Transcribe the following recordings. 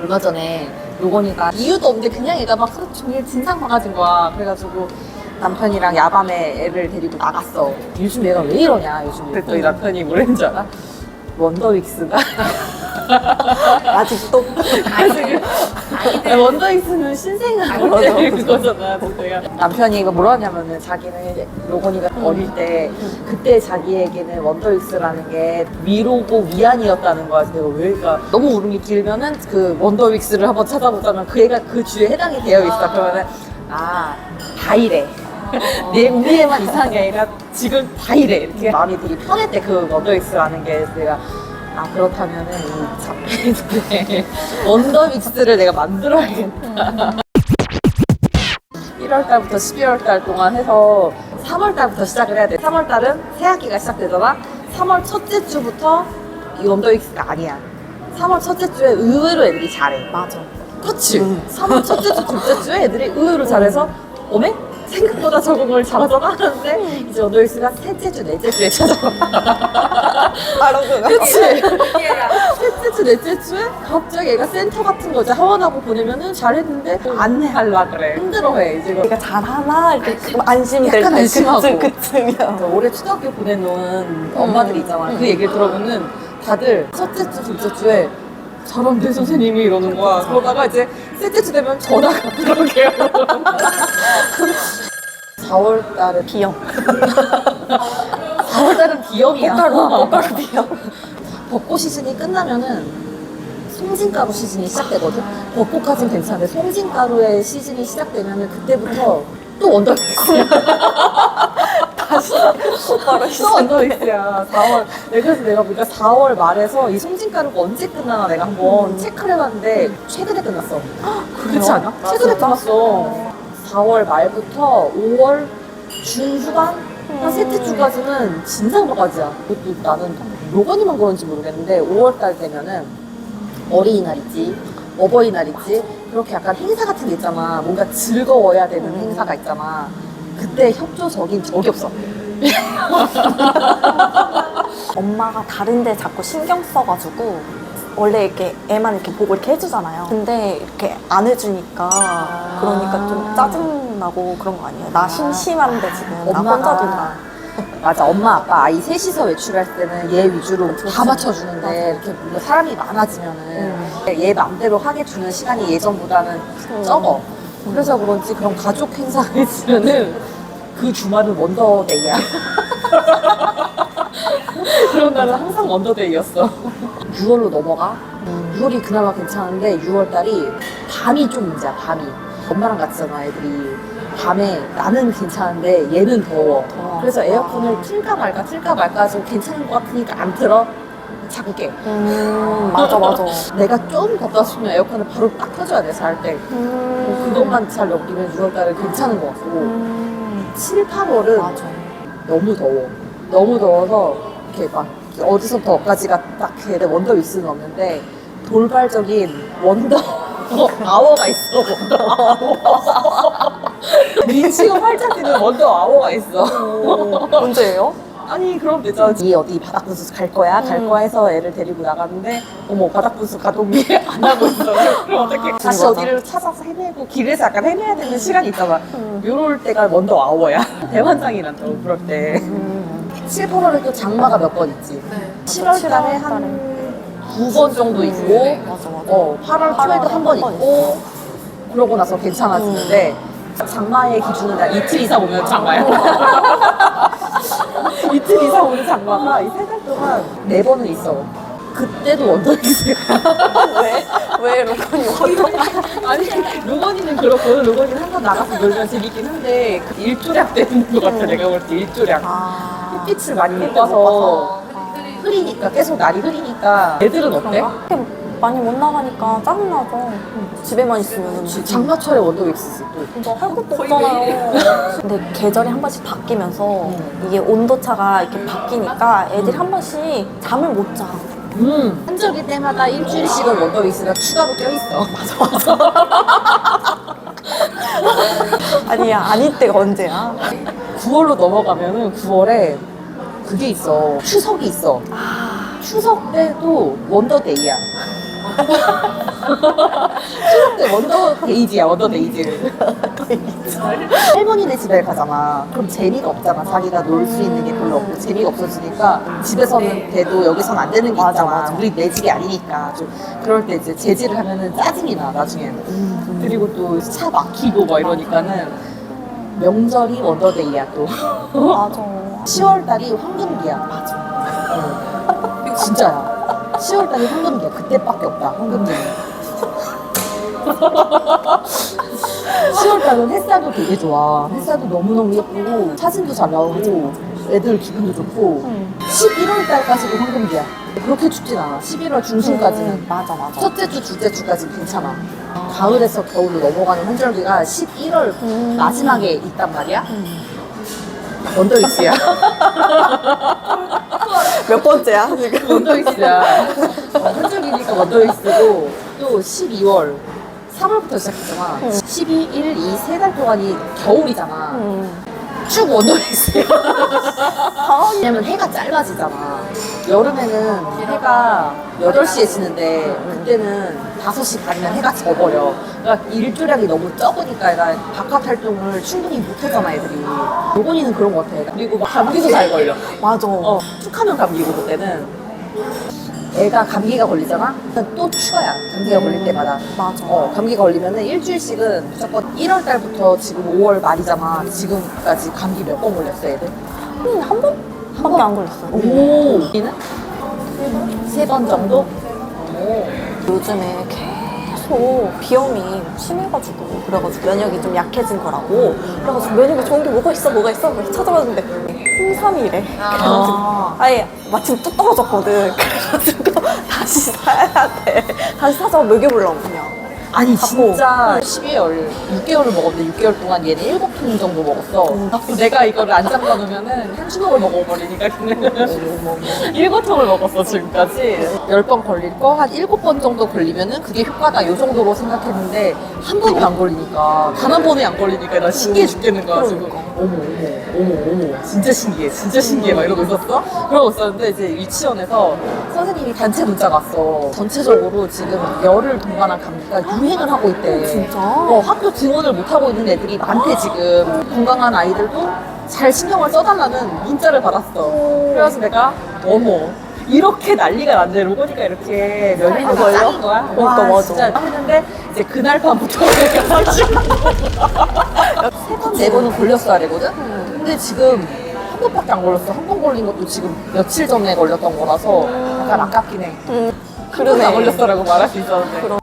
얼마 전에 로건이가 이유도 없는데 그냥 얘가 막 하루 종일 진상 바가진 거야. 그래가지고 남편이랑 야밤에 애를 데리고 나갔어. 요즘 얘가 왜 이러냐, 요즘. 그랬더니 남편이 뭐랬는 줄 알아? 원더윅스가 아직도 지금 원더윅스는 신생아 맞아, 맞아. 그거잖아. 내가 남편이 이거 뭐라 하냐면은 자기는 로건이가 어릴 때 그때 자기에게는 원더윅스라는 게 위로고 위안이었다는 거야. 내가 왜 그러니까 너무 울음이 길면은 그 원더윅스를 한번 찾아보자면 그 애가 그 주에 해당이 되어 있어. 그러면은 아 다 이래. 내 우리에만 이상한 게 아니라 지금 다 이래. 이렇게 마음이 되게 편했대 그 원더윅스라는 게 내가 아 그렇다면은 이 자폐들의 원더윅스를 내가 만들어야겠다. 1월 달부터 12월 달 동안 해서 3월 달부터 시작을 해야 돼. 3월 달은 새 학기가 시작되잖아. 3월 첫째 주부터 이 원더윅스가 아니야. 3월 첫째 주에 의외로 애들이 잘해. 맞아. 그치? 음. 3월 첫째 주, 둘째 주에 애들이 의외로 잘해서 어메? 생각보다 적응을 잘하잖아 하는데 이제 원더윅스가 셋째 주, 넷째 주에 찾아와. 바로 그거. 그치? 셋째 주, 넷째 주에 갑자기 애가 센터 같은 거 이제 하원하고 보내면은 잘했는데 안내하려 그래. 힘들어해, 이제. 내가 잘하나 이렇게 좀 안심될 약간 때 안심하고. 그쯤 그쯤이야. 올해 초등학교 보내놓은 엄마들이 있잖아. 그 얘기를 들어보면 다들 첫째 주, 둘째 주에 저런데 선생님이 이러는 거야. 그러다가 이제 셋째 주 되면 전화가 그러게요. 4월 달은 비염. 4월 달은 비염이야. 꽃가루, 꽃가루 비염. 벚꽃 시즌이 끝나면은 송진가루 시즌이 시작되거든. 벚꽃까지는 괜찮은데 송진가루의 시즌이 시작되면은 그때부터 또 원더걸스야. 다시 꽃가루 또 원더걸스야. 4월. 네, 그래서 내가 보니까 4월 말에서 이 송진가루가 언제 끝나나 내가 한번 체크를 해봤는데 최근에 끝났어. 그렇지 않아? 아, 최근에? 끝났어. 4월 말부터 5월 중후반 한 셋째 주까지는 진상 바가지야. 그것도 나는 로건이만 그런지 모르겠는데 5월 달 되면은 어린이날 있지, 어버이날 있지, 그렇게 약간 행사 같은 게 있잖아. 뭔가 즐거워야 되는 음. 행사가 있잖아. 그때 협조적인 적이 없어. 엄마가 다른데 자꾸 신경 써가지고 원래 이렇게 애만 이렇게 보고 이렇게 해주잖아요. 근데 이렇게 안 해주니까 그러니까 좀 짜증 나고 그런 거 아니에요? 나 심심한데 지금. 나 혼자 돈다. 맞아 엄마 아빠 아이 셋이서 외출할 때는 얘 위주로 다 맞춰주는데 이렇게 뭔가 사람이 많아지면은 얘 맘대로 하게 주는 시간이 예전보다는 음. 적어. 그래서 그런지 그런 가족 행사가 있으면은 그 주말은 원더데이야. 그런 날은 항상 원더데이였어. 6월로 넘어가? 6월이 그나마 괜찮은데 6월달이 밤이 좀 문제야 밤이. 엄마랑 같이잖아 애들이 밤에 나는 괜찮은데 얘는 더워 더워. 그래서 에어컨을 틀까 말까 틀까 말까 해서 괜찮은 것 같으니까 안 틀어 자꾸 깨 음, 맞아, 맞아. 내가 좀 덥다 싶으면 에어컨을 바로 딱 켜줘야 돼 잘 때 음, 그것만 잘 넘기면 6월달은 괜찮은 것 같고 음, 7, 8월은 맞아. 너무 더워. 너무 더워서 이렇게 막 어디서부터 어디까지가 딱 걔네 원더 윅스는 없는데 돌발적인 원더 아워가 있어. 원더 아워. 미치고 활짝 뛰는 원더 아워가 있어. 언제예요? 아니 그럼 되죠. 이 어디 바닥 분수 갈 거야? 갈 음. 거야 해서 애를 데리고 나갔는데 어머 바닥 분수 가동이 안 하고 있어. 그럼 어떻게 다시 맞아. 어디를 찾아서 헤매고 길에서 약간 헤매야 되는 시간이 있잖아. 음. 요럴 때가 원더 아워야. 대환장이 난다고 그럴 때. 음, 7, 8월에 또 장마가 몇 번 있지. 7월 달에 한 9번 정도 있고, 맞아, 맞아. 어, 8월 초에도 한번 한번 있고, 그러고 나서 괜찮아지는데, 장마의 기준은 한 이틀 이상 오면 장마야. 이틀 이상 오는 장마가 이 세 달 동안 네 번은 있어. 그때도 원더익스야. 왜? 왜 로건이 원더? 아니, 루건이는 그렇고, 루건이는 항상 나가서 놀면 재밌긴 한데, 그 일조량 되는 것 같아, 내가 볼 때 일조량. 아. 햇빛을 많이 못 봐서 흐리니까 계속 날이 흐리니까 애들은 어때? 그런가? 많이 못 나가니까 짜증나죠. 집에만 있으면. 장마철에 원더윅스지 또 진짜 할 것도 없잖아요. 근데 계절이 한 번씩 바뀌면서 음. 이게 온도차가 이렇게 바뀌니까 애들이 한 번씩 잠을 못 자. 음. 한절기 때마다 일주일씩은 원더윅스가 추가로 껴있어 맞아 맞아 아니, 아닐 때가 언제야? 9월로 넘어가면은 9월에 그게 있어 추석이 있어 아, 추석 때도 원더데이야 추석 때 원더 데이지야, 원더 데이즈. 할머니네 집에 가잖아. 그럼 재미가 없잖아. 자기가 놀 수 있는 게 별로 없고 재미가 없어지니까 집에서는 돼도 여기선 안 되는 게 맞아, 있잖아. 맞아. 우리 내 집이 아니니까 좀 그럴 때 이제 재질을 하면은 짜증이 나 나중에는. 그리고 또 차 막히고 막 이러니까는 명절이 원더데이야 또. 맞아. 10월 달이 황금기야. 맞아. 어. 진짜야. 10월 달이 황금기야. 그때밖에 없다. 황금기는. 10월 달은 햇살도 되게 좋아. 햇살도 너무너무 예쁘고 사진도 잘 나오고 애들 기분도 좋고 응. 11월 달까지도 황금기야. 그렇게 춥진 않아. 11월 중순까지는. 음, 맞아, 맞아. 첫째 주, 둘째 주까지 는 괜찮아. 가을에서 겨울로 넘어가는 환절기가 11월 음. 마지막에 있단 말이야. 음. 원더이스야. 몇 번째야, 지금? 원더이스야. 어, 한쪽이니까 원더이스고 또 12월 3월부터 시작했잖아. 응. 12, 1, 2, 세 달 동안이 겨울이잖아. 음. 쭉 원더이스야. 당황이. 왜냐면 해가 짧아지잖아. 여름에는 해가 8시에 지는데 그때는 5시 반이면 해가 져버려. 그러니까 일조량이 너무 적으니까 애가 바깥 활동을 충분히 못하잖아 애들이. 요건이는 그런 것 같아. 그리고 막 감기도 잘 걸려. 맞아. 어, 툭하면 감기고 그때는 애가 감기가 걸리잖아? 그럼 또 추가야 감기가 걸릴 때마다 맞아. 어, 감기가 걸리면 일주일씩은 무조건 1월 달부터 지금 5월 말이잖아 지금까지 감기 몇 번 걸렸어 애들? 음, 한 번? 한 번밖에 안 걸렸어요. 오 얘는? 세 번 정도? 오. 요즘에 계속 비염이 심해가지고 그래가지고 면역이 좀 약해진 거라고 그래가지고 면역이 좋은 게 뭐가 있어 뭐가 있어 그래서 찾아봤는데 홍삼이래 그래가지고 아. 아예 마침 또 떨어졌거든 그래가지고 다시 사야 돼 다시 사서 먹여보려고 그냥 아니. 진짜 12월 6개월을 먹었는데 6개월 동안 얘는 7통 정도 먹었어 음. 내가 이거를 안 잠가 놓으면은 한 주먹을 먹어버리니까 그냥 일곱 통을 먹었어 지금까지 열번 걸릴 거한 일곱 번 정도 걸리면은 그게 효과다 요 정도로 생각했는데 한 번이 안 걸리니까 단 한 번이 안 걸리니까 나 신기해 죽겠는 거야 지금 그러니까. 어머 어머 어머 어머 진짜 신기해 진짜 신기해. 막 이러고 있었어? 그러고 있었는데 이제 유치원에서 선생님이 단체 문자가 왔어. 전체적으로 지금 열을 동반한 감기가 유행을 하고 있대. 진짜? 어, 학교 등원을 못 하고 있는 애들이 많대 지금 건강한 아이들도 잘 신경을 써달라는 문자를 받았어. 그래서 내가 어머 이렇게 난리가 났네 로고니까 이렇게 면역이 안 걸려? 거야? 그러니까 와, 맞아. 진짜. 했는데 이제 그날 밤부터 내가 지금 세번 네 번은 걸렸어야 되거든? 근데 지금 한 번밖에 안 걸렸어. 한 번 걸린 것도 지금 며칠 전에 걸렸던 거라서 약간 아깝긴 해. 음, 그러네. 안 걸렸어라고 말할 수 있었는데. 그럼.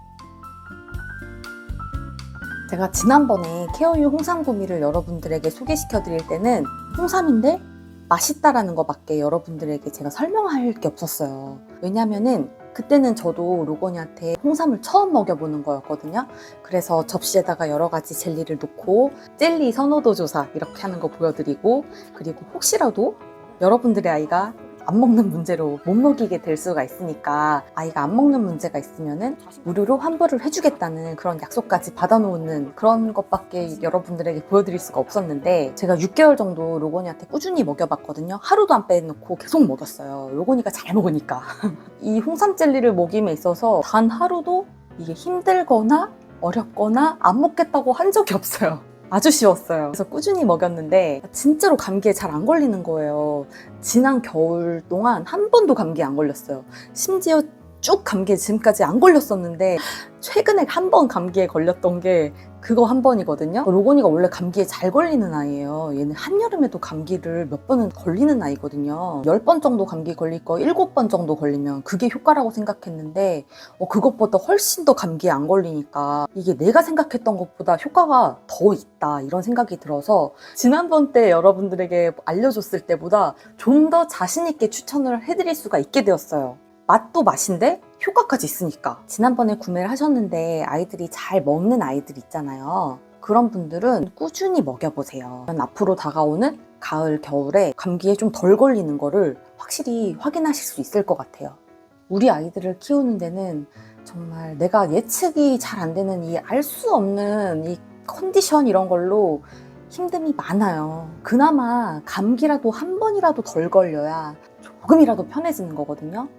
제가 지난번에 케어유 홍삼 구미를 여러분들에게 소개시켜 드릴 때는 홍삼인데 맛있다라는 것밖에 여러분들에게 제가 설명할 게 없었어요. 왜냐면은 그때는 저도 로건이한테 홍삼을 처음 먹여보는 거였거든요. 그래서 접시에다가 여러 가지 젤리를 놓고 젤리 선호도 조사 이렇게 하는 거 보여드리고 그리고 혹시라도 여러분들의 아이가 안 먹는 문제로 못 먹이게 될 수가 있으니까 아이가 안 먹는 문제가 있으면은 무료로 환불을 해주겠다는 그런 약속까지 받아놓는 그런 것밖에 여러분들에게 보여드릴 수가 없었는데 제가 6개월 정도 로건이한테 꾸준히 먹여봤거든요. 하루도 안 빼놓고 계속 먹였어요. 로건이가 잘 먹으니까. 이 홍삼 젤리를 먹임에 있어서 단 하루도 이게 힘들거나 어렵거나 안 먹겠다고 한 적이 없어요. 아주 쉬웠어요. 그래서 꾸준히 먹였는데 진짜로 감기에 잘 안 걸리는 거예요. 지난 겨울 동안 한 번도 감기에 안 걸렸어요. 심지어 쭉 감기에 지금까지 안 걸렸었는데 최근에 한 번 감기에 걸렸던 게 그거 한 번이거든요. 로건이가 원래 감기에 잘 걸리는 아이예요. 얘는 한여름에도 감기를 몇 번은 걸리는 아이거든요. 10번 정도 감기 걸릴 거 7번 정도 걸리면 그게 효과라고 생각했는데 어, 그것보다 훨씬 더 감기에 안 걸리니까 이게 내가 생각했던 것보다 효과가 더 있다 이런 생각이 들어서 지난번 때 여러분들에게 알려줬을 때보다 좀 더 자신 있게 추천을 해드릴 수가 있게 되었어요. 맛도 맛인데 효과까지 있으니까. 지난번에 구매를 하셨는데 아이들이 잘 먹는 아이들 있잖아요. 그런 분들은 꾸준히 먹여보세요. 앞으로 다가오는 가을, 겨울에 감기에 좀 덜 걸리는 거를 확실히 확인하실 수 있을 것 같아요. 우리 아이들을 키우는 데는 정말 내가 예측이 잘 안 되는 이 알 수 없는 이 컨디션 이런 걸로 힘듦이 많아요. 그나마 감기라도 한 번이라도 덜 걸려야 조금이라도 편해지는 거거든요.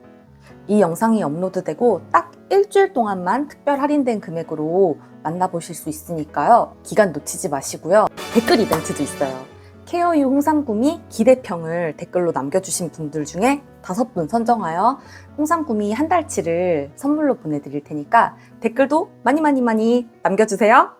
이 영상이 업로드되고 딱 일주일 동안만 특별 할인된 금액으로 만나보실 수 있으니까요. 기간 놓치지 마시고요. 댓글 이벤트도 있어요. 케어유 홍삼구미 기대평을 댓글로 남겨주신 분들 중에 다섯 분 선정하여 홍삼구미 한 달치를 선물로 보내드릴 테니까 댓글도 많이 많이 많이 남겨주세요.